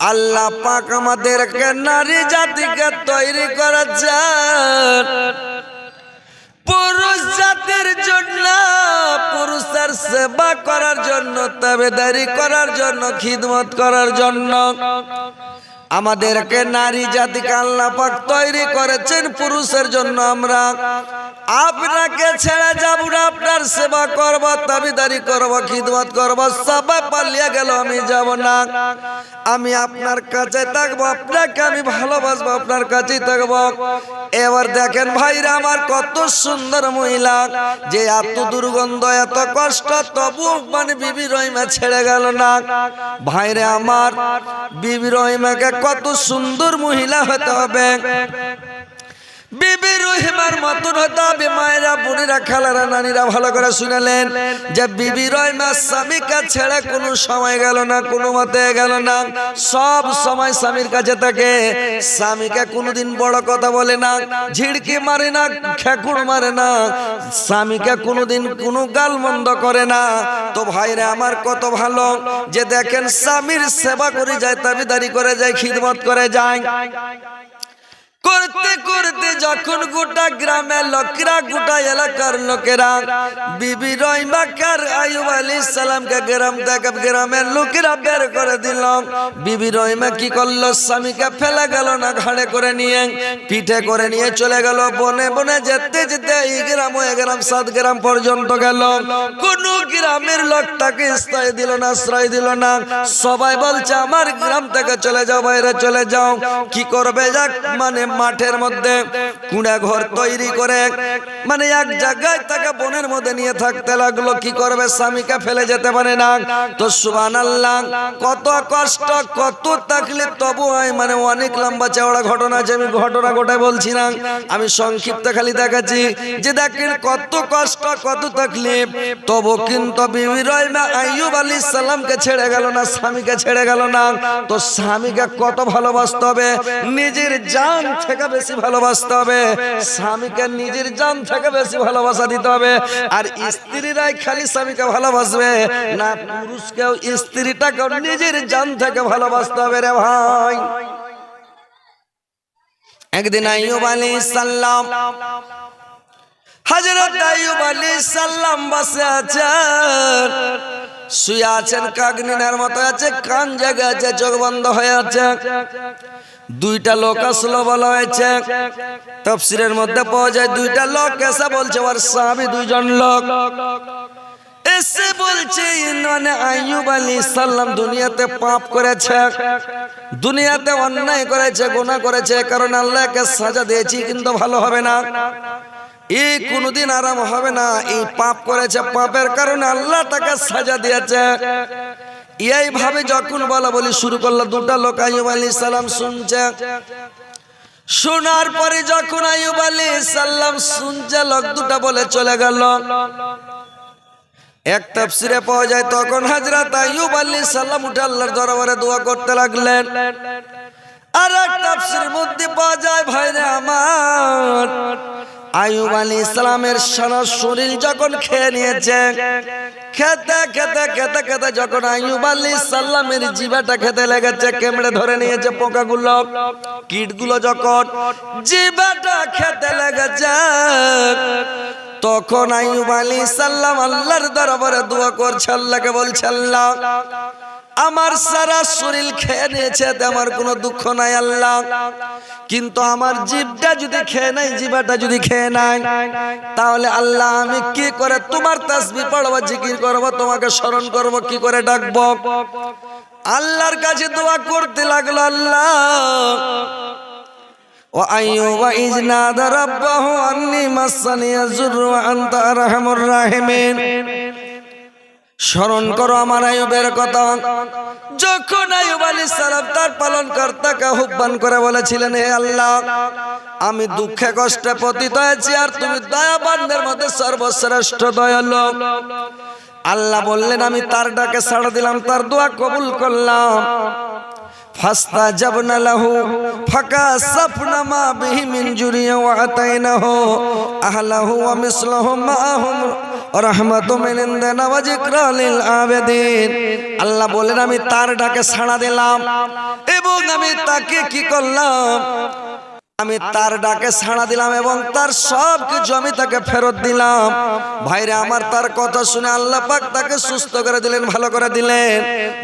আল্লাহ পাক আমাদেরকে নারী জাতিকে তৈরি করেছেন। পুরুষ জাতির জন্য, পুরুষের সেবা করার জন্য, তাবেদারি করার জন্য, খিদমত করার জন্য আমাদেরকে নারী জাতিকে আল্লাহ পাক তৈরি করেছেন পুরুষের জন্য আমরা। আপনাকে ছেড়ে যাব না, আপনার সেবা করব, তাবিদারি করব, খিদমত করব, সবাই পালিয়ে গেল, আমি যাব না। আমি আপনার কাছে থাকব, আপনাকে আমি ভালোবাসবো, আপনার কাছেই থাকব। এবার দেখেন ভাইরা আমার কত সুন্দর মহিলা, যে এত দুর্গন্ধ, এত কষ্ট, তবু মানে বিবি রহিমা ছেড়ে গেল না। ভাইরে আমার, বিবি রহিমাকে কত সুন্দর মহিলা হতে হবে। বিবি রহিমার মতন হতে হবে মায়েরা, বোনেরা, খালারা, নানিরা ভালো করে শুনালেন যে বিবি রহিমা স্বামীকে ছেড়ে কোনো সময় গেল না, কোনো মতে গেল না। সব সময় স্বামীর কাছে থাকে। স্বামীকে কোনোদিন বড় কথা বলে না, ঝিড়কি মারে না খেকুড় মারে না। স্বামীকে কোনোদিন কোনো গাল মন্দ করে না। তো ভাইরে, আমার কত ভালো যে দেখেন স্বামীর সেবা করে যায়, তাবিদারি করে যায়, খিদমত করে যায়। করতে করতে যখন গোটা গ্রামের লোকেরা, গোটা এলাকার লোকেরা, বিবি রহিমাকার আয়ুব আলী সালামকে গ্রাম থেকে গ্রামের লোকেরা বের করে দিল। বিবি রহিমা কি করল? স্বামীকে ফেলে গেল না ঘাড়ে করে নিয়ে, পিঠে করে নিয়ে চলে গেল। বনে বনে যেতে যেতে এই গ্রাম ওই গ্রাম, সাত গ্রাম পর্যন্ত গেল। কোন গ্রামের লোক তাকে স্থায়ী দিল না, আশ্রয় দিল না। সবাই বলছে, আমার গ্রাম থেকে চলে যাও, বাইরে চলে যাও। কি করবে যাক? মানে মাঠের মধ্যে কুড়া ঘর তৈরি করে মানে এক জায়গায় তাকে বনের মধ্যে নিয়ে থাকতে লাগল। কি করবে? স্বামীকে ফেলে যেতে পারে না। তো সুবান আল্লাহ কত কষ্ট, কত তাকলিফ, তবু হয় মানে অনেক লম্বা চওড়া ঘটনা আছে, আমি ঘটনা গোটাই বলছি না। আমি সংক্ষিপ্ত খালি দেখাচ্ছি যে দেখেন কত কষ্ট, কত তাকলিফ। তবু কিন্তু বিবি আইয়ুব আলী সালামকে ছেড়ে গেল না, স্বামীকে ছেড়ে গেল না। তো স্বামীকে কত ভালোবাসতে হবে? নিজের জান থেকে বেশি ভালোবাসতে হবে। স্বামীকে নিজের জান থেকে বেশি ভালোবাসা দিতে হবে। আর স্ত্রীরাই খালি স্বামীকে ভালোবাসবে না, পুরুষকেও স্ত্রীটাকেও নিজের জান থেকে ভালোবাসতে হবে রে ভাই। একদিন আইয়ুব আলী সাল্লাম হজরত আইয়ুব আলী সাল্লাম বসে আছেন। শুয়ে আছেন কাগনিনার মতো আছে, কান জায়গা আছে, চোখ বন্ধ হয়ে আছে। দুইটা লোক আসলো বলা হয়েছে। তফসিরের মধ্যে পাওয়া যায় দুইটা লোক এসে বলছে ওর স্বামী দুইজন লোক। এসে বলছে মানে আইয়ুব আলী সাল্লাম দুনিয়াতে পাপ করেছে। দুনিয়াতে অন্যায় করেছে গুনাহ করেছে কারণ আল্লাহকে সাজা দিয়েছি কিন্তু ভালো হবে না। এই কোনোদিন আরাম হবে না। এই পাপ করেছে পাপের কারণে আল্লাহ তাকে সাজা দিয়েছে। এইভাবে যখন বলা বলি শুরু করল, দুটা লোক আইয়ুব আলী সালাম শুনছে। শোনার পরে যখন আইয়ুব আলী সাল্লাম শুনছে, লোক দুটা বলে চলে গেল। এক তাফসিরে পাওয়া যায়, তখন হাজরাত আইয়ুব আলী সাল্লাম উঠে আল্লাহর দরবারে দোয়া করতে লাগলেন। আর এক তাফসির মধ্যে পাওয়া যায়, ভাইরে আমার আইয়ুব আলী ইসলামের সারা শরীর যখন খেয়ে নিয়েছে, খেতে খেতে খেতে খেতে যখন আইয়ুব আলী সাল্লামের জিবাটা খেতে লেগেছে, কেমড়ে ধরে নিয়েছে পোকাগুলো, কীটগুলো যখন জিবাটা খেতে লেগেছে, তখন আইয়ুব আলী সাল্লাম আল্লাহর দরবারে দোয়া করছে, আল্লাহকে বলছে, আল্লাহ আমার সারা শরীর খেয়ে নিয়েছে এতে আমার কোনো দুঃখ নাই আল্লাহ কিন্তু আমার জীবটা যদি খেয়ে নাই জীবাটা যদি খেয়ে নাই তাহলে আল্লাহ আমি কি করে তোমার তাসবি পড়বো জিকির করবো তোমাকে স্মরণ করব কি করে ডাকবো আল্লাহর কাছে দোয়া করতে লাগলো আল্লাহ وأيوب إذ نادى ربه أني مسني الضر وأنت أرحم الراحمين স্মরণ করো আমার আয়ুবের কথা। যখন আয়ুব আলী সালাম তার পালন কর্তাকে আহ্বান করে বলেছিলেন হে আল্লাহ আমি দুঃখে কষ্টে পতিত হয়েছি আর তুমি দয়াবানদের মধ্যে সর্বশ্রেষ্ঠ দয়াল। আল্লাহ বললেন আমি তার ডাকে সাড়া দিলাম তার দোয়া কবুল করলাম। আমি লাহু মা আল্লাহ বলেন আমি তার ডাকে সাড়া দিলাম এবং আমি তাকে কি করলাম? আমি তার ডাকে সাড়া দিলাম এবং তার সব কিছু আমি তাকে ফেরত দিলাম। ভাইরে আমার তার কথা শুনে আল্লাহ পাক তাকে সুস্থ করে দিলেন ভালো করে দিলেন।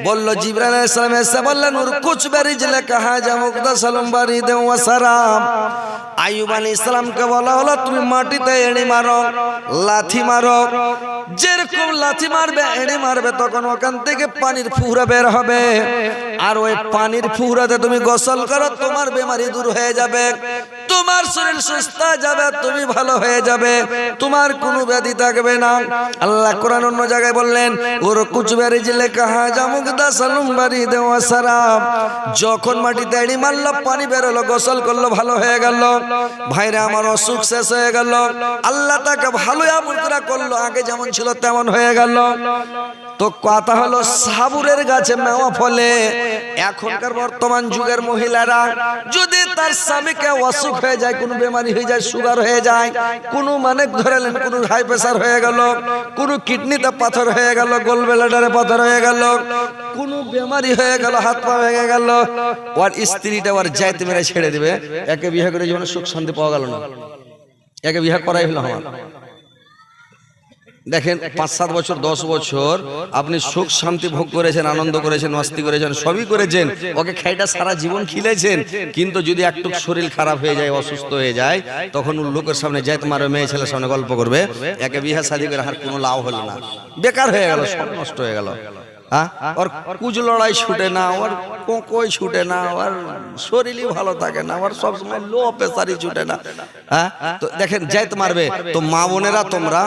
বলল জিবরাইল আলাইহিস সালাম এসে বললেন উর কুছ বারি জিলে কাহা যা মুকদা সালাম বারি দে ওয়াসারাম আইয়ুব আলাইহিস সালামকে বলা হলো তুমি মাটিতে এড়ি মারো লাথি মারো যেরকম লাথি মারবে এড়ি মারবে তখন ওখান থেকে পানির ফুহরা বের হবে। আর ওই পানির ফুহরাতে তুমি গোসল করো তোমার বেমারি দূর হয়ে যাবে তোমার শরীর সুস্থ যাবে, তুমি ভালো হয়ে যাবে, তোমার কোনো ব্যাধি থাকবে না। আল্লাহ কোরআন অন্য জায়গায় বললেন, ওর কুচবারি জিলে কাহা জামুক দা সালুম বাড়ি দেওয়া সারাম যখন মাটিতে এড়ি মারলো, পানি বেরোলো, গোসল করল, ভালো হয়ে গেল। ভাইরে, আমার অসুখ শেষ হয়ে গেল। আল্লাহ তাকে ভালো আমল করা করল, আগে যেমন ছিল তেমন হয়ে গেল। তো কথা হলো, সাবুরের গাছে মেওয়া ফলে এখনকার বর্তমান যুগের মহিলারা যদি তার স্বামীকে অসুখ হয়ে যায়, কোনো বেমারি হয়ে যায়, সুগার হয়ে যায়, কোনো মানে ধরেলেন কোনো হাই প্রেশার হয়ে গেল, কোনো কিডনিতে পাথর হয়ে গেল গোল বেলাডারে পাথর হয়ে গেল, কোনো বেমারি হয়ে গেল, হাত পা ভেঙে গেল, ওর স্ত্রীটা ওর যাইতে মেরে ছেড়ে দিবে। একে বিয়ে করে জীবনে সুখ শান্তি পাওয়া গেল না। একে বিয়ে করাই হলো আমার। দেখেন পাঁচ সাত বছর, দশ বছর আপনি সুখ, শান্তি ভোগ করেছেন, আনন্দ করেছেন, মস্তি করেছেন, সবই করেছেন। ওকে খাইটা সারা জীবন খিলেছেন, কিন্তু যদি একটু শরীর খারাপ হয়ে যায়, অসুস্থ হয়ে যায়, তখন লোকের সামনে যায়, তোমার মেয়ে ছেলের সামনে গল্প করবে, একে বিহা শাদি করে আর কোনো লাভ হলো না। বেকার হয়ে গেল, সব নষ্ট হয়ে গেল। ওর কুজ লড়াই ছুটে না, ওর কোকই ছুটে না, ওর শরীরই ভালো থাকে না, ওর সবসময় লো প্রেসারই ছুটে না। হ্যাঁ? তো দেখেন, জায়ত মারবে। তো মা বোনেরা, তোমরা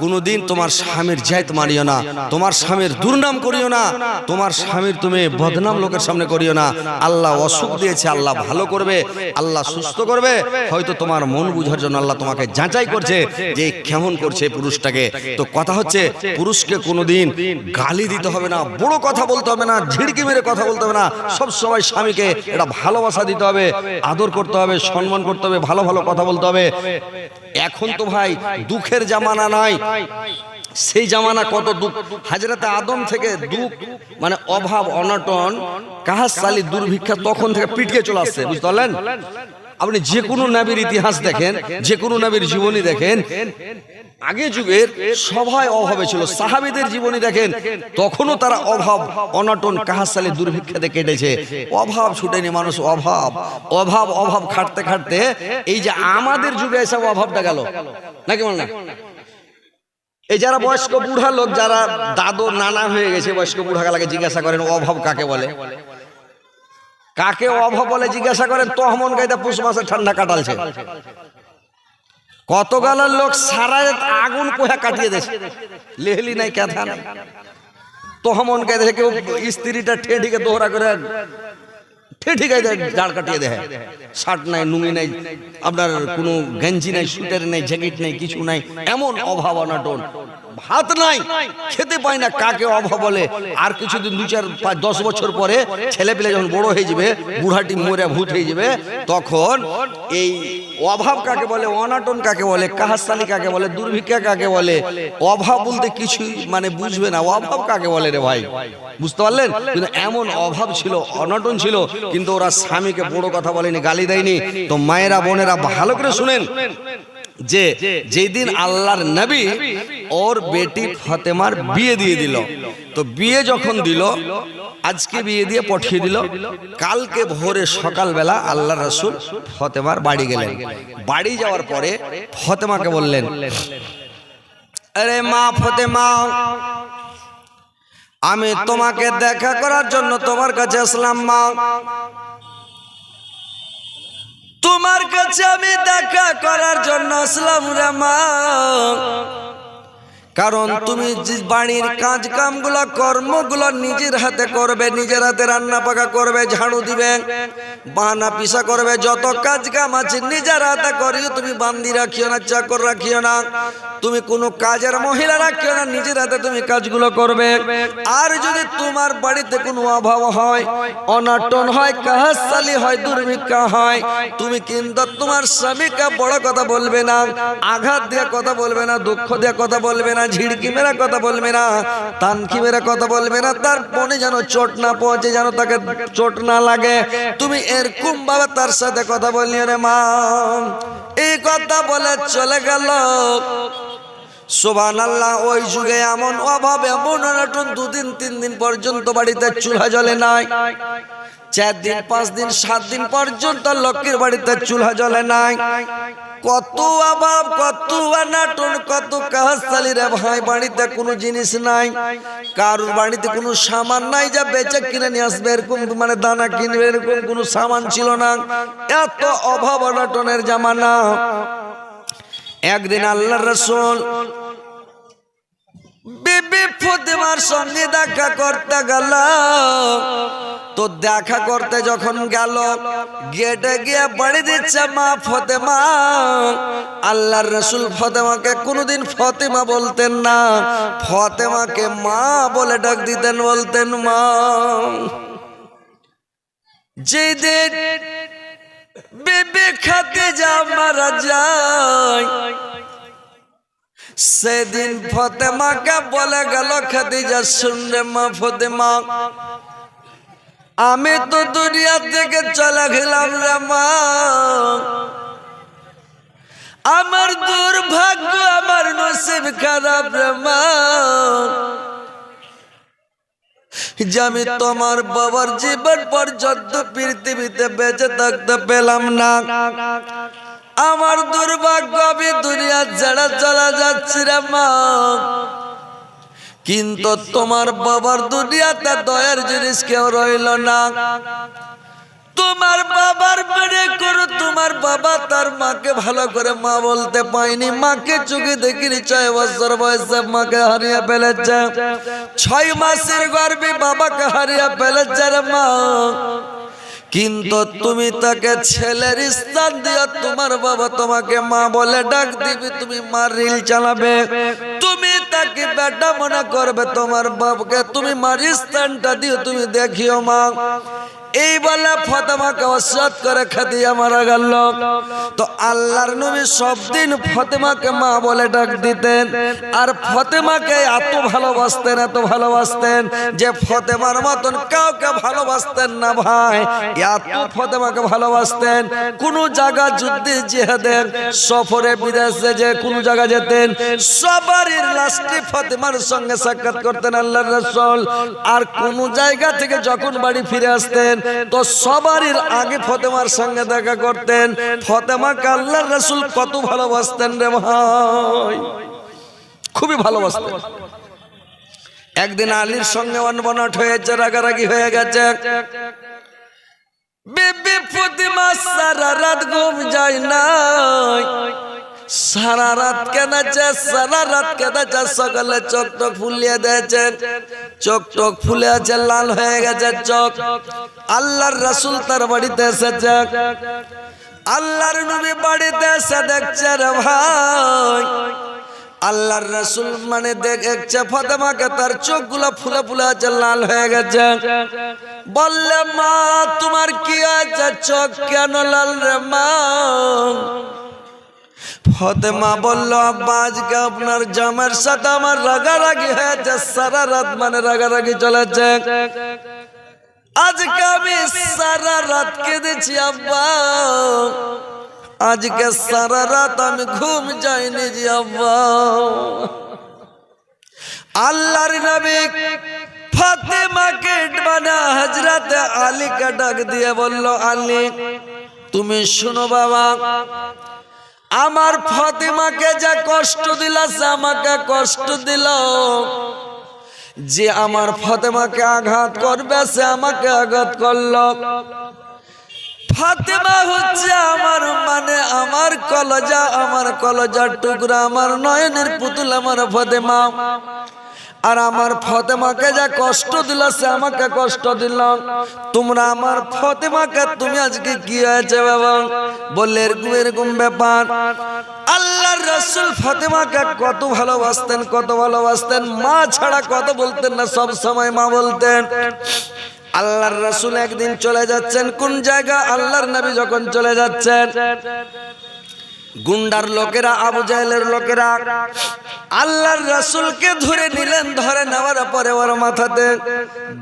কোনোদিন তোমার স্বামীর জায়ত মারিও না, তোমার স্বামীর দুর্নাম করিও না, তোমার স্বামীর তুমি বদনাম লোকের সামনে করিও না। আল্লাহ অসুখ দিয়েছে, আল্লাহ ভালো করবে, আল্লাহ সুস্থ করবে। হয়তো তোমার মন বুঝার জন্য আল্লাহ তোমাকে যাচাই করছে, যে কেমন করছে পুরুষটাকে। তো কথা হচ্ছে, পুরুষকে কোনোদিন গালি দিতে হবে না বড় কথা বলতে হবে না, ঝিড়কি মেরে কথা বলতে হবে না। সব সময় স্বামীকে এটা ভালোবাসা দিতে হবে, আদর করতে হবে, সম্মান করতে হবে, ভালো ভালো কথা বলতে হবে। এখন তো ভাই দুঃখের জামানা নাই সেই জামানা কত দুঃখ। হাজরাতে আদম থেকে দুঃখ মানে অভাব, অনটন, কাহাস সালি দুর্ভিক্ষা তখন থেকে পিটকে চলে আসছে, বুঝতে পারলেন? আপনি যে কোনো নাবির ইতিহাস দেখেন, যে কোনো নাবির জীবনী দেখেন আগে যুগের সবাই অভাবে ছিল সাহাবিদের জীবনী দেখেন, তখনও তারা অভাব, অনটন, কাহাসালে, দুর্ভিক্ষাতে কেটেছে। অভাব ছুটেনি মানুষ, অভাব অভাব অভাব খাটতে খাটতে এই যে আমাদের যুগে এসব অভাবটা গেল। নাকি বল না এই যারা বয়স্ক বুড়া লোক, যারা দাদু, নানা হয়ে গেছে, বয়স্ক বুড়া গালাকে জিজ্ঞাসা করেন, অভাব কাকে বলে? কাকে অভাব বলে জিজ্ঞাসা করেন, তহমন গাইতে পুষ মাসে ঠান্ডা কাটালছে। কত গালার লোক সারা আগুন কোহা কাটিয়ে দেশে লেহলি নাই কেথা নাই। তহমন দেখে কেউ স্ত্রীটা ঠেঠিকে দোহরা করে ঠেঠিকে জাড় কাটিয়ে দেয়। শার্ট নাই নুঙ্গি নাই, আপনার কোনো গেঞ্জি নাই সুটের নাই, জ্যাকেট নাই, কিছু নাই, এমন অভাব অনাটন। ভাত নাই, খেতে পায় না, কাকে অভাব বলে? আর কিছুদিন দু চার, পাঁচ, দশ বছর পরে ছেলে পেলে যখন বড় হয়ে যাবে, বুড়াটি মরে ভূত হয়ে যাবে, তখন এই অভাব কাকে বলে, অনাটন কাকে বলে, কাহাস্তানি কাকে বলে, দুর্ভিক্ষা কাকে বলে, অভাব বলতে কিছুই মানে বুঝবে না। অভাব কাকে বলে রে ভাই? বুঝতে পারলেন? কিন্তু এমন অভাব ছিল, অনটন ছিল, কিন্তু ওরা স্বামীকে বড় কথা বলেনি, গালি দেয়নি। তো মায়েরা, বোনেরা ভালো করে শুনেন। যে যেদিন আল্লাহর নবী ওর বেটি ফতেমার বিয়ে দিয়ে দিল। তো বিয়ে যখন দিল আজকে বিয়ে দিয়ে পাঠিয়ে দিল। কালকে ভোরে সকালবেলা আল্লাহ রসুল ফতেমার বাড়ি গেলেন। বাড়ি যাওয়ার পরে ফতেমাকে বললেন আরে মা ফতেমা আমি তোমাকে দেখা করার জন্য তোমার কাছে আসলাম মা। তোমার কাছে আমি দেখা করার জন্য আসলাম রে মা। কারণ তুমি যে বাড়ির কাজ কামগুলো কর্মগুলো নিজের হাতে করবে নিজের হাতে রান্না পাকা করবে ঝাড়ু দিবে বাহানা পিসা করবে যত কাজ কাম আছে নিজের হাতে করিও তুমি বান্দি রাখিও না চাকর রাখিও না তুমি কোনো কাজের মহিলা রাখিও না নিজের হাতে তুমি কাজগুলো করবে। আর যদি তোমার বাড়িতে কোনো অভাব হয় অনাটন হয় কাহাসালি হয় দুর্ভিক্ষা হয় তুমি কিন্তু তোমার স্বামীকে বড় কথা বলবে না আঘাত দিয়ে কথা বলবে না দুঃখ দিয়ে কথা বলবে না না ঝিড়কি মেরা কথা বলবে না তানকি মেরা কথা বলবে না, তার মনে যেন চোট না পৌঁছে, যেন তাকে চোট না লাগে। তুমি এরকম ভাবে তার সাথে কথা বলিও রে মা। এই কথা বলে চলে গেল। সোভান আল্লাহ ওই যুগে এমন অভাব, এমন অনটন, দুদিন, তিন দিন পর্যন্ত বাড়িতে চুলহা জ্বলে নাই। চার দিন, পাঁচ দিন, সাত দিন পর্যন্ত লক্ষ্মীর বাড়িতে চুলহা জ্বলে নাই। কত অভাব কত অনাটন কত কাহাসালি রে ভাই, বাড়িতে কোনো জিনিস নাই। কারোর বাড়িতে কোনো সামান নাই যা বেচে কিনে নিয়ে আসবে, এরকম মানে দানা কিনবে, এরকম কোনো সামান ছিল না। এত অভাব অনাটনের জামানা। একদিন আল্লাহ রসুল বিবি ফতেমার সঙ্গে দেখা করতে গেল। তো দেখা করতে যখন গেল, গেটে গিয়ে বাড়ি দিচ্ছে মা ফতেমা। আল্লাহর রসুল ফতেমাকে কোনোদিন ফতেমা বলতেন না। ফতেমাকে মা বলে ডাক দিতেন, বলতেন, মা, যেদিন খাতে যা মারা যায় সেদিন ফতেমাকে বলে গেল, খাদিজা শুনলে মা ফতেমা, আমি তো দুনিয়া থেকে চলে গেলাম রে মা। আমার দুর্ভাগ্য, আমার নসিব খারাপ রে মা। যে আমি তোমার বাবার জীবন পর্যন্ত পৃথিবীতে বেঁচে থাকতে পেলাম না। আমার দুর্ভাগ্য, আমি দুনিয়া ছেড়ে চলা যাচ্ছি রে মা। কিন্তু তোমার বাবার দুনিয়াতে দয়ার জিনিস কেউ রইল না। তোমার বাবার মেরে করো তোমার বাবা তার মাকে ভালো করে মা বলতে পাইনি মাকে চোখে দেখিনি, ছয় বছর বয়সে মাকে হারিয়ে ফেলেছে। ছয় মাসের গর্বে বাবাকে হারিয়ে ফেলেছে রে মা। কিন্তু তুমি তাকে ছেলের স্থান দিয়ে তোমার বাবা তোমাকে মা বলে ডাক দিবে, তুমি মার রিল চালাবে। তুমি তাকে বেটা মনে করবে, তোমার বাবাকে তুমি মার স্থানটা দিও, তুমি দেখিও মা। এই বলে ফতেমাকে অসৎ করে খাদিয়া মারা গেল। তো আল্লাহর নবী সব দিন ফতেমাকে মা বলে ডাক দিতেন। আর ফতেমাকে এত ভালোবাসতেন এত ভালোবাসতেন যে ফতেমার মতন কাউকে ভালোবাসতেন না ভাই। এত ফতেমাকে ভালোবাসতেন, কোন জায়গা যুদ্ধে জিহাদের, সফরে বিদেশে যে কোন জায়গা যেতেন, সবারই লাস্টে ফতেমার সঙ্গে সাক্ষাৎ করতেন আল্লাহর রাসূল। আর কোন জায়গা থেকে যখন বাড়ি ফিরে আসতেন তো সবারই আগে ফতেমার সঙ্গে দেখা করতেন। ফতেমাকে আল্লাহর রাসূল কত ভালোবাসতেন রে ভাই। খুবই ভালোবাসতেন। একদিন আলীর সঙ্গে অনবনট হয়েছে, রাগারাগি হয়ে গেছে। বিবি ফতিমা সারা রাত ঘুম যায় নাই। সারা রাত কেঁদেছে সারা রাত কেঁদেছে সকালে চোখ টোক ফুলিয়ে দিয়েছে। চোখ টোক ফুলে আছে, লাল হয়ে গেছে চোখ। আল্লাহর রাসূল তার বাড়িতে এসেছে। আল্লাহর নবী বাড়িতে এসে দেখছে রে ভাই। আল্লাহর রাসূল মানে দেখছে, ফাতেমাকে তার চোখগুলো ফুলে ফুলে আছে, লাল হয়ে গেছে। বললে, মা, তোমার কি আছে চোখ কেন লাল রে মা? ফতেমা বলল, আব্বা, আজকে আপনার জামার সাথে আমার রাগারাগি হয়েছে, সারা রাত মানে রাগারাগি চলেছে। আজকে আমি সারা রাত কেঁদেছি, আব্বা। আজকে সারা রাত আমি ঘুম যাইনি জি, আব্বা। আল্লাহর নবী ফাতেমাকে মানে হজরত আলীকে ডাক দিয়ে বলল, আলী, তুমি শুনো বাবা আমার ফাতেমাকে যা কষ্ট দিল, সে আমাকে কষ্ট দিল। যে আমার ফাতেমাকে আঘাত করবে, সে আমাকে আঘাত করল। ফাতেমা হচ্ছে আমার মানে আমার কলজা, আমার কলজার টুকরা, আমার নয়নের পুতুল, আমার ফাতেমা। আর আমার ফতেমাকে যা কষ্ট দিল, সে আমাকে কষ্ট দিল। তোমরা আমার ফতেমাকে, তুমি আজকে কি হয়েছে বাবা? বললে, এরকম এরকম ব্যাপার। আল্লাহর রসুল ফতেমাকে কত ভালোবাসতেন কত ভালোবাসতেন। মা ছাড়া কত বলতেন না, সব সময় মা বলতেন। আল্লাহর রসুল একদিন চলে যাচ্ছেন। কোন জায়গা? আল্লাহর নবী যখন চলে যাচ্ছেন। গুন্ডার লোকেরা, আবু জাহেলের লোকেরা, আল্লাহর রাসূলকে ধরে নিলেন, ধরে নেওয়ার পরে ওর মাথাতে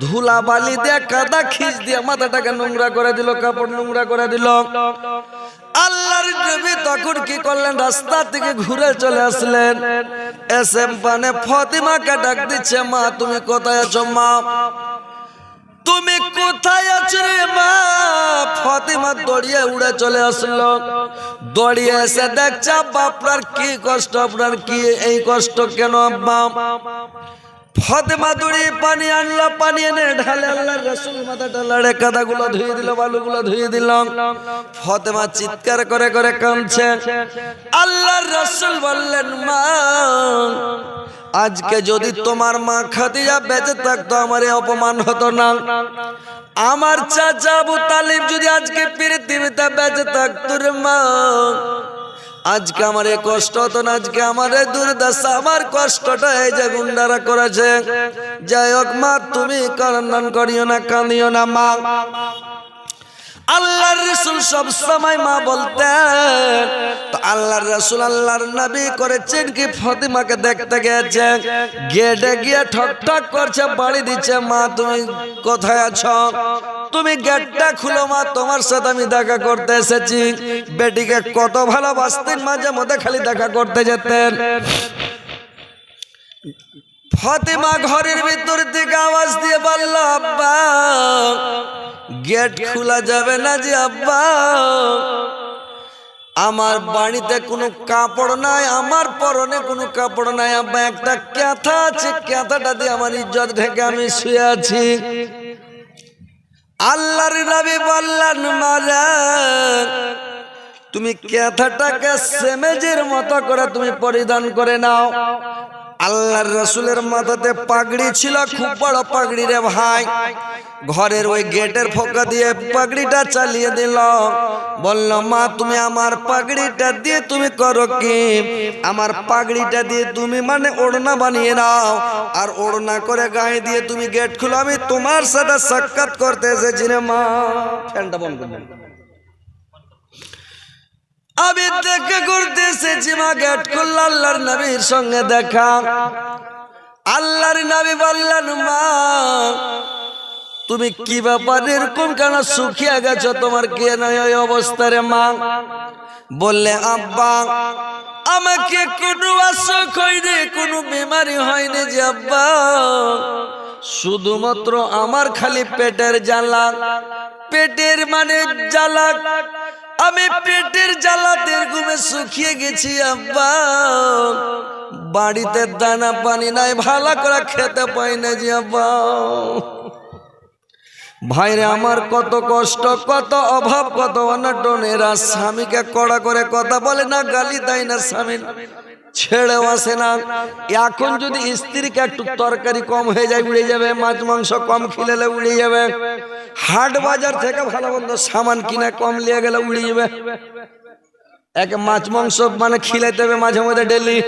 ধুলা বালি দিয়ে, কাদা খিচ দিয়ে মাথাটাকে নোংরা করে দিল, কাপড় নোংরা করে দিল। আল্লাহর নবী তখন কি করলেন? রাস্তা থেকে ঘুরে চলে আসলেন। এসে মানে ফতিমাকে ডাক দিচ্ছে, মা, তুমি কোথায় আছো, মা? তুমি কোথায় আছো রে মা? ফাতেমা দড়িয়ে উড়ে চলে আসলো। দড়িয়ে এসে দেখছে আপনার কি কষ্ট, আপনার কি এই কষ্ট কেন, আব্বা? ফতেমা দড়ি পানি আনলো, পানি এনে ঢালে আল্লাহ রসুল মাথাটা লাড়ে, কাদাগুলো ধুয়ে দিল, বালুগুলো ধুয়ে দিল। ফতেমা চিৎকার করে করে কাঁদছে। আল্লাহর রসুল বললেন, মা, আজকে যদি তোমার মা খাদিজা বেঁচে থাকতো, আমার অপমান হতো না। আমার চাচা আবু তালিব যদি আজকে পৃথিবীতে বেঁচে থাকতো রে মা আজকে আমার এই কষ্ট তো আজকে আমার দুর্দশা। আমার কষ্টটা এই যে গুন্ডারা করেছে। যাই হোক, মা, তুমি কান্নান করিও না, কাঁদিও না, মা। আল্লাহর রসুল সব সময় মা বলতেন, তো আল্লাহর রসুল আল্লাহর নবী করেছেন কি? ফতিমাকে দেখতে গেছে গেটে গিয়ে ঠক ঠক করছে, বাড়ি দিচ্ছে। মা, তুমি কোথায় আছো? তুমি গেটটা খুলো মা, তোমার সাথে আমি দেখা করতে এসেছি। বেটিকে কত ভালোবাসতেন, মাঝে মধ্যে খালি দেখা করতে যেতেন। ফতিমা ঘরের ভিতর থেকে আওয়াজ দিয়ে বলল, আব্বা, গেট খোলা যাবে না যে, আব্বা। আমার বাড়িতে কোনো কাপড় নাই, আমার পরনে কোনো কাপড় নাই, আব্বা, একটা ক্যাথা আছে, ক্যাথাটা দিয়ে আমার ইজ্জত ঢেকে আমি শুয়ে আছি। আল্লাহর নবী বললেন মারা তুমি ক্যাথাটাকে সেমেজের মতো করে তুমি পরিধান করে নাও। আল্লাহর রসুলের মাথাতে পাগড়ি ছিল, খুব বড় পাগড়ি রে ভাই। ঘরের ওই গেটের ফোকা দিয়ে পাগড়িটা চালিয়ে দিল। বলল, মা, তুমি আমার পাগড়িটা দিয়ে তুমি করো কি? আমার পাগড়িটা দিয়ে তুমি মানে ওড়না বানিয়ে নাও। আর ওড়না করে গায়ে দিয়ে তুমি গেট খুলো। আমি তোমার সাথে সাক্ষাৎ করতে এসেছি রে মা। ফ্যানটা বন্ধ আমি দেখে করতে এসেছি মা গেট করল আল্লাহর নবীর সঙ্গে দেখা। আল্লাহর নবী বললেন, মা, তুমি কি ব্যাপার? এরকম কেন শুকিয়ে গেছো? তোমার কে নয় ওই অবস্থা রে মা? বললে, আব্বা, আমাকে কোনো অসুখ হয়নি, কোনো বিমারি হয়নি যে, আব্বা। শুধুমাত্র আমার খালি পেটের জ্বালা। পেটের মানে জ্বালা। আমি পেটের জ্বালাতের ঘুমে শুকিয়ে গেছি, আব্বা। বাড়িতে দানা পানি নাই, ভালো করে খেতে পাই না যে, আব্বা। ভাইরে, আমার কত কষ্ট, কত অভাব, কত অনটন এরা স্বামীকে কড়া করে কথা বলে, না গালি দেয়, না স্বামী ছেড়েও আসে না। এখন যদি স্ত্রীকে একটু তরকারি কম হয়ে যায়, উড়ে যাবে, মাছ, মাংস কম খিলেলে উড়ে যাবে। হাট বাজার থেকে ভালো মন্দ সামান কিনে কম নিয়ে গেলে উড়ে যাবে। এক মাছ, মাংস মানে খিলাইতে হবে মাঝে মধ্যে ডেলি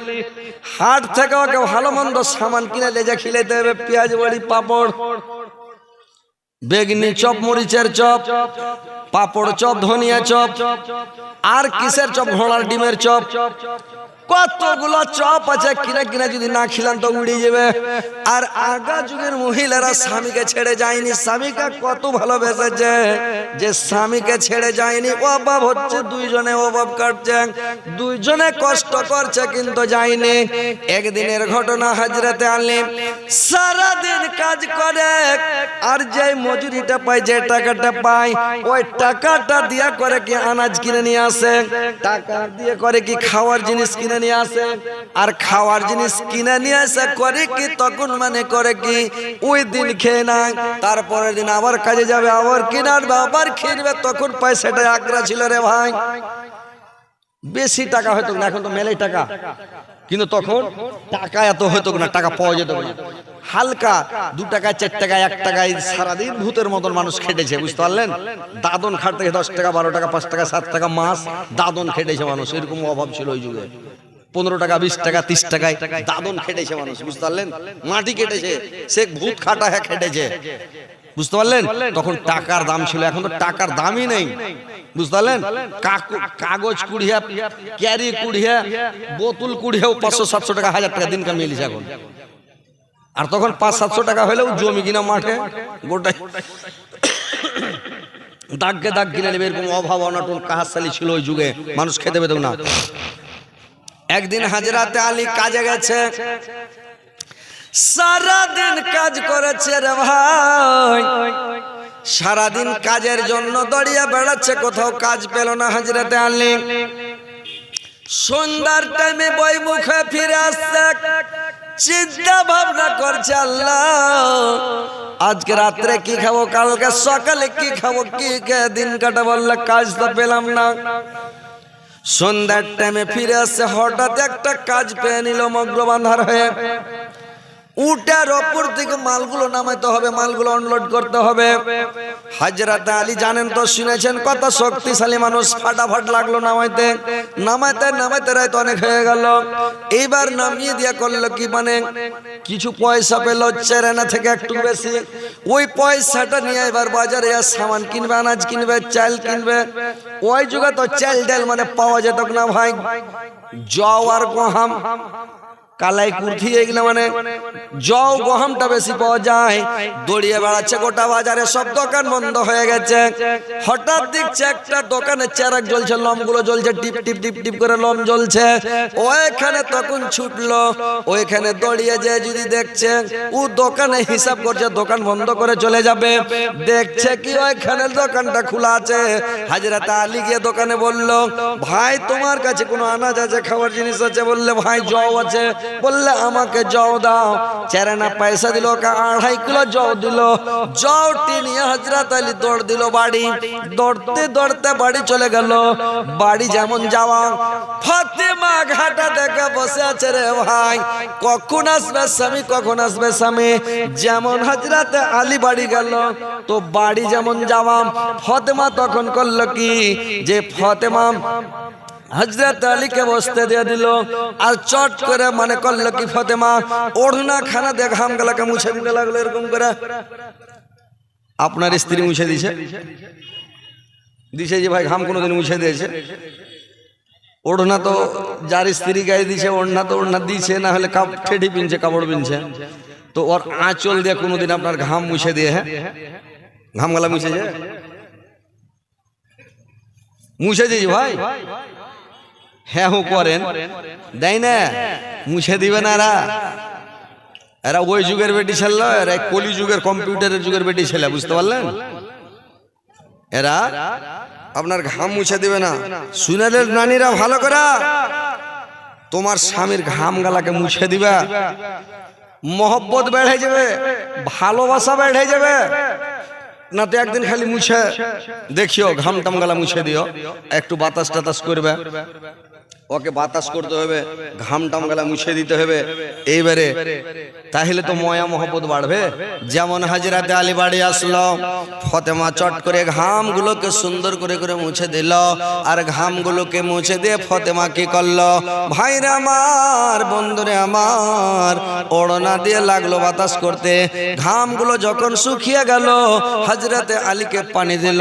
হাট থেকে ওকে ভালো মন্দ সামান কিনে লেজা খিলাইতে হবে, পেঁয়াজ, বড়ি, পাপড়। বেগনি চপ, মরিচের চপ, পাপড় চপ, ধনিয়া চপ, আর কিসের চপ? ঘোড়ার ডিমের চপ। কতগুলো চপ আছে কিনা কিনা যদি না খিলান তো উড়ে যাবে। আর আগা যুগের মহিলারা স্বামীকে ছেড়ে যায়নি। স্বামীকে কত ভালোবেসেছে যে স্বামীকে ছেড়ে যায়নি। অভাব হচ্ছে, দুইজনে অভাব কাটছে, দুইজনে কষ্ট করছে কিন্তু যায়নি। একদিনের ঘটনা হাজরাতে আনলি সারাদিন কাজ করে, আর যে মজুরিটা পায়, যে টাকাটা পায়, ওই টাকাটা দিয়া করে কি আনাজ কিনে নিয়ে আসে? টাকা দিয়ে করে কি খাওয়ার জিনিস কিনে নিয়ে আসে। আর খাওয়ার জিনিস কিনে নিয়ে আসে করে কি, তখন মানে করে কি, ওই দিন খেয়ে নেয়, তারপরের দিন আবার কাজে যাবে, আবার কিনার আবার কিনবে, তখন পয়সাটা আগ্রা ছিল রে ভাই। বেশি টাকা হয়তো না, এখন তো মেলে টাকা। কিন্তু তখন টাকা এত হতো না, টাকা পাওয়া যেত না। হালকা দু টাকা চার টাকা এক টাকায় সারাদিন ভূতের মতন মানুষ খেটেছে, বুঝতে পারলেন? দাদন খাটতে দশ টাকা, বারো টাকা, পাঁচ টাকা, সাত টাকা মাস দাদন খেটেছে মানুষ, এরকম অভাব ছিল ওই যুগে। পনেরো টাকা, বিশ টাকা, তিরিশ টাকায় দাদন খেটেছে মানুষ, বুঝতে পারলেন? মাটি কেটেছে, সে ভূত খাটা হ্যাঁ খেটেছে। বুঝতে পারলেন? তখন টাকার দাম ছিল, এখন তো টাকার দামই নেই। বুঝতে পারলেন? কাগজ কুড়িয়া, ক্যারি কুড়িয়া, বোতল কুড়িয়াও পাঁচশো, সাতশো টাকা, হাজার টাকা দিন কামিয়ে লিছে এখন। আর তখন পাঁচ, সাতশো টাকা হলেও জমি কিনা মাঠে, গোটাই দাগকে দাগ কিনে নেবে, এরকম অভাব, অনটন কাহাসালি ছিল ওই যুগে, মানুষ খেতে পেত না। একদিন হাজরাতে আলী কাজে গেছে। সারাদিন কাজ করেছে রে ভাই। সারাদিন কাজের জন্য দড়িয়ে বেড়াচ্ছে, কোথাও কাজ পেল না হাজরাতে আলী। সন্ধ্যার টাইমে বই মুখে ফিরে আসছে। চিন্তা ভাবনা করছে আল্লাহ, আজকে রাত্রে কি খাব, কালকে সকালে কি খাব, কি দিন কাটা বললে কাজ তো পেলাম না। সন্ধ্যার টাইমে ফিরে আসছে হঠাৎ একটা কাজ পেয়ে নিল মগ্রবান্ধার হয়ে। উটার ওপর থেকে মালগুলো নামাইতে হবে, মালগুলো অনলোড করতে হবে। হাজরাত আলী জানেন তো, শুনেছেন, কত শক্তিশালী মানুষ ফাটাফাট লাগল নামাইতে। নামাইতে নামাইতে রায় তো অনেক হয়ে গেল। এইবার নামিয়ে দিয়া করল কি মানে? কিছু পয়সা পেল, চেরানা থেকে একটু বেশি। ওই পয়সাটা নিয়ে এবার বাজারে আর সামান কিনবে, আনাজ কিনবে, চাল কিনবে। ওই যুগে তো চাল ডাল মানে পাওয়া যেত না ভাই। জও আর গহাম। কালাই কুর্থি এগুলো মানে জও গহমটা বেশি পাওয়া যায়। দড়িয়ে বেড়াচ্ছে গোটা বাজারে, সব দোকান বন্ধ হয়ে গেছে। হঠাৎ দেখছে একটা দোকানে চেরাক জ্বলছে, লমগুলো জ্বলছে, টিপ টিপ টিপ টিপ করে লম জ্বলছে। ওইখানে তখন ছুটলো, ওইখানে দড়িয়ে যে যদি দেখছে, ও দোকানে হিসাব করছে, দোকান বন্ধ করে চলে যাবে। দেখছে কি ওইখানে দোকানটা খোলা আছে। হাজরাত আলী গিয়ে দোকানে বলল, ভাই, তোমার কাছে কোনো আনাজ আছে খাবার জিনিস আছে? বললে, ভাই, জও আছে। বললে আমাকে জও দাও। চেরানা পয়সা দিল আড়াই কিলো জও দিল। জও টিনিয়ে হজরত আলী দৌড় দিল বাড়ি। দৌড়তে দৌড়তে বাড়ি চলে গেল। বাড়ি যেমন যাওয়া। ফাতেমা ঘাটা দেখে বসে আছে রে ভাই। কখন আসবে স্বামী, কখন আসবে স্বামী? যেমন হজরত আলী বাড়ি গেল, তো বাড়ি যেমন যাওয়া। ফতেমা তখন করল কি? যে ফতেমা হজরত আলীকে বসতে দিয়ে দিল আর চট করে মানে করল কি ফতেমা, ওড়না খানা দিয়ে ঘাম গেলাকে মুছে দিতে লাগল এরকম করে। আপনার স্ত্রী মুছে দিছে? দিছে যে ভাই ঘাম কোনোদিন মুছে দিয়েছে। ওড়না তো যার স্ত্রী গায়ে দিছে, ওড়না তো ওড়না দিছে, না হলে কাপ ঠেডি পিনছে, কাপড় পিনছে। তো ওর আঁচল দিয়ে কোনোদিন আপনার ঘাম মুছে দিয়ে হ্যাঁ? ঘাম গলা মুছে যায় মুছে দিয়েছি ভাই? হ্যাঁ হো করেন। দেয় না? মুছে দিবে না এরা। এরা ওই যুগের বেটি ছেলে এরা কলি যুগের কম্পিউটারের যুগের বেটি ছেলে বুঝতে পারলেন? এরা আপনার ঘাম মুছে দিবে না। শুনেলেন নানিরা ভালো করা। তোমার স্বামীর ঘাম গালাকে মুছে দিবা। মহব্বত বেড়ে যাবে ভালোবাসা বেড়ে যাবে। না তো একদিন খালি মুছে। দেখিও ঘাম টাম গালা মুছে দিও। একটু বাতাস টাতাস করবে। ওকে বাতাস করতে হবে ঘাম টাম গালা মুছে দিতে হবে। এইবারে তাহলে তো ময়া মহব্বত বাড়বে। যেমন হাজিরাতে আলী বাড়ি আসলো ফতেমা চট করে ঘামগুলোকে সুন্দর করে করে মুছে দিল। আর ঘামগুলোকে মুছে দিয়ে ফতেমা কি করল? ভাইরা আমার বন্ধুরে আমার ওড়না দিয়ে লাগল বাতাস করতে। ঘামগুলো যখন শুকিয়ে গেল হাজরাতে আলীকে পানি দিল।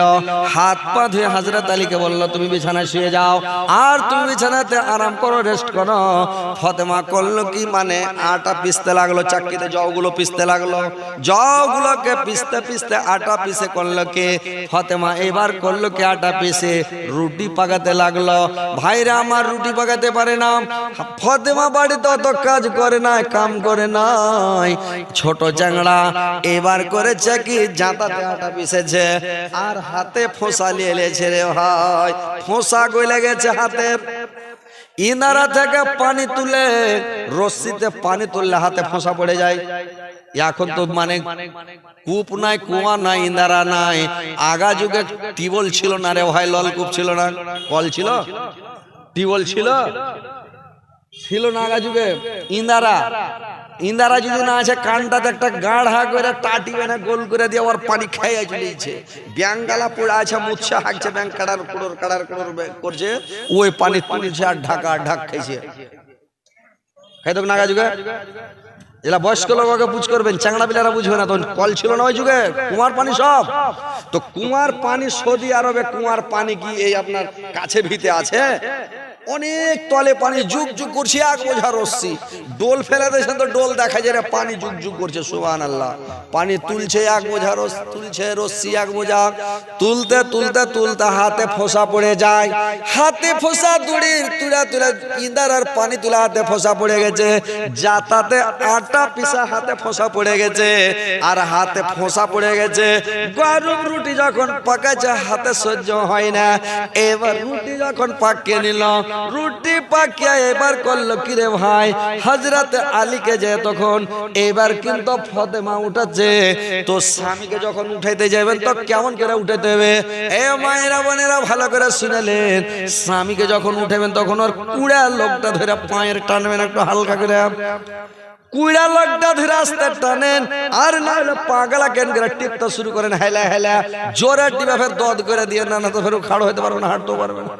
হাত পা ধুয়ে হাজরত আলীকে বলল তুমি বিছানায় শুয়ে যাও। আর তুমি বিছানাতে আরাম করো রেস্ট করো। ফতেমা করল কি মানে? আটা পিসতে লাগল চাক্কিতে জগুলো পিসতে লাগল। জগুলোকে পিসতে পিসতে আটা পিসে করল কে? ফতেমা এবার করল কি আটা পিসে রুটি পাকাতে লাগল। ভাইরা, আমার রুটি পাকাতে পারে না। ফতেমা বাড়িতে অত কাজ করে না কাম করে নাই। ছোট চ্যাংড়া, এবার করেছে কি? জাঁতাতে আটা পিসেছে আর হাতে ফোসা নিয়ে এলেছে রে ভাই। ফোসা গলে গেছে হাতের ইনারা থেকে পানি তুলে রশ্মিতে পানি তুললে হাতে ফোসা পড়ে যায়। এখন তো মানে কূপ নাই, কুয়া নাই, ইনারা নাই। আগা যুগে টিবল ছিল না রে ভাই ললকূপ ছিল না। কল ছিল? টিবল ছিল? ছিল না আগা যুগে। ইন্দারা ইন্দারা যদি না আছে, কানটাতে একটা গাঢ়া করে টাটিবে না গোল করে দিয়ে ওর পানি খাইয়া চলেছে। ব্যাঙ্গালা পড়ে আছে মুচ্ছা হাঁকছে, ব্যাং কাড়ার কুড়োর কাড়ার কুড়োর করছে। ওই পানি তুলছে আর ঢাকা, ঢাক খাইছে। খাইতো নাগা যুগে। এলা বয়স্ক লোককে বুঝ করবেন চাংড়া বিলারা বুঝবে না তখন। কল ছিল না ওই যুগে। কুমার পানি সব। তো কুমার পানি সৌদি আরবে কুমার পানি কি এই আপনার কাছে ভিতে আছে? অনেক তলে পানি যুগ যুগ করছে, এক বোঝা রশ্মি। ডোল ফেলে দিয়েছেন তো ডোল দেখা যায় পানি যুগ যুগ করছে সুবান আল্লাহ পানি তুলছে, এক বোঝা রস, তুলছে রশ্মি, এক বোঝা। তুলতে তুলতে তুলতে হাতে ফোসা পড়ে যায়। হাতে ফোসা দড়ির তুলা তুলা ইন্দার আর পানি তুলা হাতে ফোসা পড়ে গেছে। যাতাতে আটা পিসা হাতে ফোসা পড়ে গেছে। আর হাতে ফোসা পড়ে গেছে। গরম রুটি যখন পাকাচ্ছে হাতে সহ্য হয় না। এবার রুটি যখন পাকিয়ে নিল রুটি পাকিয়ে এবার করল কি রে ভাই? হজরত আলীকে যে তখন এবার কিন্তু ফতেমা উঠাচ্ছে। তো স্বামীকে যখন উঠাইতে যাবেন, তো কেমন করে উঠাইতে হবে? এ মায়েরা, বোনেরা ভালো করে শুনেলেন। স্বামীকে যখন উঠাবেন, তখন ওর কুড়া লোকটা ধরে পায়ের টানবেন একটু হালকা করে। কুড়া লোকটা ধরে আসতে টানেন। আর না হলে পাগলা কেন করে টিপতে শুরু করেন? হেলা হেলা জোরে টিপে ফের দদ করে দিয়ে, না না তো ফের খাড়ো হতে পারবে না, হাঁটতেও পারবে না।